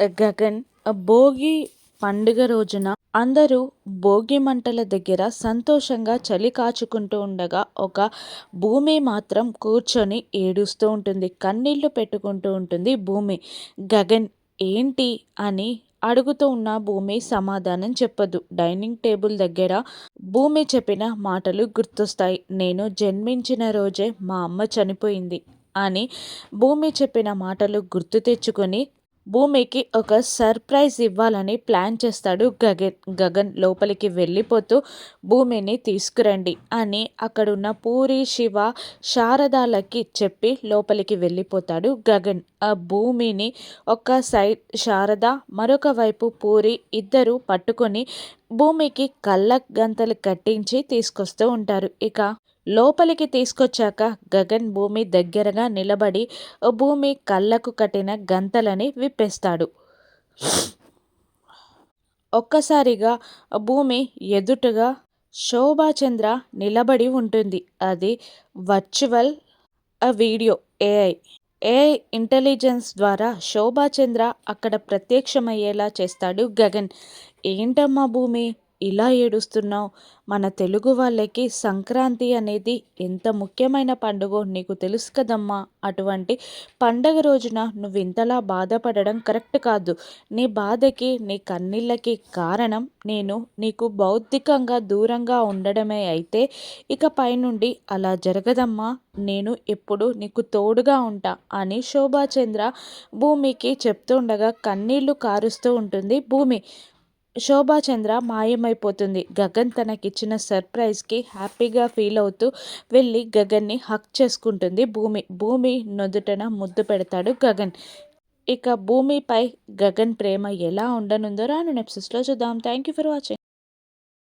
గగన్ భోగి పండుగ రోజున అందరూ భోగి మంటల దగ్గర సంతోషంగా చలి కాచుకుంటూ ఉండగా ఒక భూమి మాత్రం కూర్చొని ఏడుస్తూ ఉంటుంది. కన్నీళ్ళు పెట్టుకుంటూ ఉంటుంది భూమి. గగన్ ఏంటి? అని అడుగుతూ ఉన్న భూమి సమాధానం చెప్పదు. డైనింగ్ టేబుల్ దగ్గర భూమి చెప్పిన మాటలు గుర్తొస్తాయి. నేను జన్మించిన రోజే మా అమ్మ చనిపోయింది అని భూమి చెప్పిన మాటలు గుర్తు తెచ్చుకొని భూమికి ఒక సర్ప్రైజ్ ఇవ్వాలని ప్లాన్ చేస్తాడు గగన్ గగన్ లోపలికి వెళ్ళిపోతూ భూమిని తీసుకురండి అని అక్కడున్న పూరి శివ శారదాలకి చెప్పి లోపలికి వెళ్ళిపోతాడు గగన్. ఆ భూమిని ఒక సైడ్ శారద మరొక వైపు పూరి ఇద్దరు పట్టుకొని భూమికి కళ్ళ గంతలు కట్టించి తీసుకొస్తూ ఉంటారు. ఇక లోపలికి తీసుకొచ్చాక గగన్ భూమి దగ్గరగా నిలబడి భూమి కళ్ళకు కట్టిన గంతలని విప్పేస్తాడు. ఒక్కసారిగా భూమి ఎదుటగా శోభాచంద్ర నిలబడి ఉంటుంది. అది virtual video AI. AI intelligence ద్వారా శోభాచంద్ర అక్కడ ప్రత్యక్షమయ్యేలా చేస్తాడు గగన్. ఏంటమ్మా భూమి? ఇలా ఏడుస్తున్నావు? మన తెలుగు వాళ్ళకి సంక్రాంతి అనేది ఎంత ముఖ్యమైన పండుగో నీకు తెలుసు కదమ్మా. అటువంటి పండగ రోజున నువ్వు ఇంతలా బాధపడడం కరెక్ట్ కాదు. నీ బాధకి నీ కన్నీళ్ళకి కారణం నేను నీకు భౌతికంగా దూరంగా ఉండడమే అయితే ఇక పైనుండి అలా జరగదమ్మా. నేను ఎప్పుడు నీకు తోడుగా ఉంటా అని శోభాచంద్ర భూమికి చెప్తుండగా కన్నీళ్ళు కారుస్తూ ఉంటుంది భూమి. శోభాచంద్ర మాయమైపోతుంది. గగన్ తనకిచ్చిన సర్ప్రైజ్కి హ్యాపీగా ఫీల్ అవుతూ వెళ్ళి గగన్ని హక్ చేసుకుంటుంది. భూమి భూమి నుదుటన ముద్దు పెడతాడు గగన్. ఇక భూమిపై గగన్ ప్రేమ ఎలా ఉండనుందో రాను నెప్సెస్లో చూద్దాం. Thank you for watching.